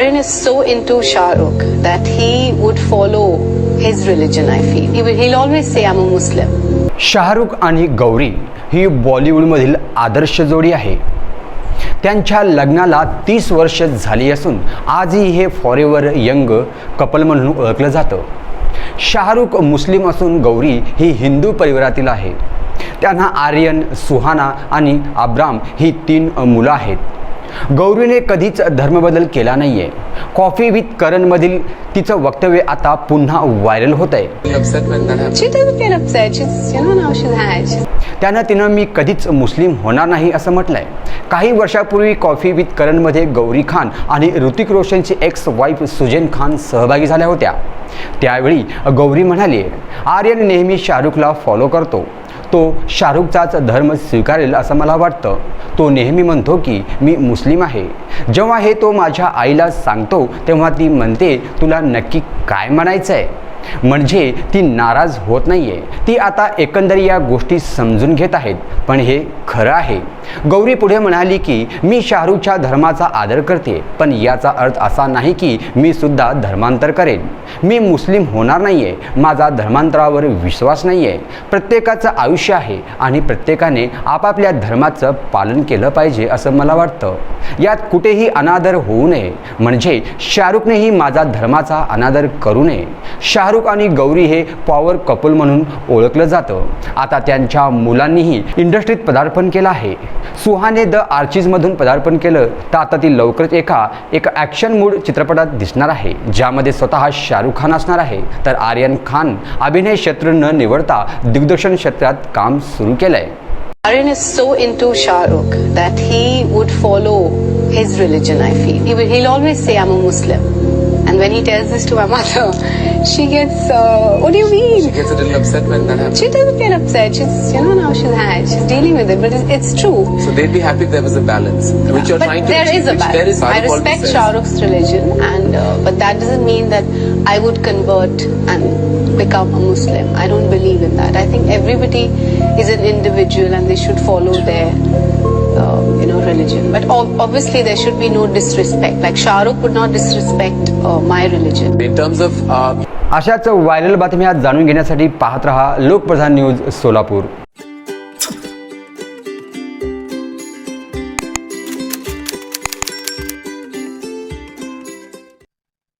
Aryan is so into Shah Rukh that he would follow his religion, I feel. He will, he'll always say, I'm a Muslim. Shahrukh आणि गौरी ही बॉलिवूडमधील आदर्श जोडी आहे त्यांच्या लग्नाला तीस वर्ष झाली असून आजही हे फॉरेवर यंग कपल म्हणून ओळखलं जातं शाहरुख मुस्लिम असून गौरी ही हिंदू परिवारातील आहे त्यांना आर्यन सुहाना आणि अब्राम ही तीन मुलं आहेत गौरीने कधीच धर्मबदल केला नाहीये. कॉफी विथ करणमधील तिचं वक्तव्य आता पुन्हा व्हायरल होत आहे त्यानं तिनं मी कधीच मुस्लिम होणार नाही असं म्हटलंय. काही वर्षापूर्वी कॉफी विथ करणमध्ये गौरी खान आणि ऋतिक रोशनची एक्स वाईफ सुजेन खान सहभागी झाल्या होत्या. त्यावेळी गौरी म्हणाली आर्यन नेहमी शाहरुखला फॉलो करतो. तो शाहरुखचाच धर्म स्वीकारेल असं मला वाटतं. तो नेहमी म्हणतो की मी मुस्लिम आहे. जेव्हा हे तो माझ्या आईला सांगतो तेव्हा ती म्हणते तुला नक्की काय म्हणायचं आहे म्हणजे ती नाराज होत नाही आहे ती आता एकंदर या गोष्टी समजून घेत आहेत. पण हे खरं आहे. गौरी पुढे म्हणाली की मी शाहरुखच्या धर्माचा आदर करते पण याचा अर्थ असा नाही की मी सुद्धा धर्मांतर करेन. मी मुस्लिम होणार नाही आहे माझा धर्मांतरावर विश्वास नाही आहे प्रत्येकाचं आयुष्य आहे आणि प्रत्येकाने आपापल्या धर्माचं पालन केलं पाहिजे असं मला वाटतं. यात कुठेही अनादर होऊ नये. म्हणजे शाहरुखनेही माझा धर्माचा अनादर करू नये. शाहरुख आणि गौरी हे पॉवर कपल म्हणून ओळखलं जातं आता त्यांच्या मुलांनीही इंडस्ट्रीत पदार्पण केलं आहे सुहाने द आर्चीजमधून पदार्पण केलं तर आता ती लवकरच एका एका ॲक्शन मूड चित्रपटात दिसणार आहे ज्यामध्ये स्वतः शाहरुख खान असणार आहे तर आर्यन खान अभिनय क्षेत्र न निवडता दिग्दर्शन क्षेत्रात काम सुरू केलं आहे Aryan is so into Shahrukh that he would follow his religion, I feel. He will, he'll always say, I'm a Muslim. When he tells this to my mother, she gets, uh, what do you mean? She gets a little upset when that happens. She doesn't get upset. She's, you know, now she's had. She's dealing with it, but it's, it's true. So they'd be happy if there was a balance, which you're but trying to there achieve, is a balance. there is. I respect says. Shah Rukh's religion, and uh, but that doesn't mean that I would convert and become a Muslim. I don't believe in that. I think everybody is an individual, and they should follow their. Uh, you know religion but ob- obviously there should be no disrespect like Shah Rukh would not disrespect uh, my religion In terms of uh, अशाच viral बातम्या जाणून घेण्यासाठी पाहत रहा Lokpradhan news Solapur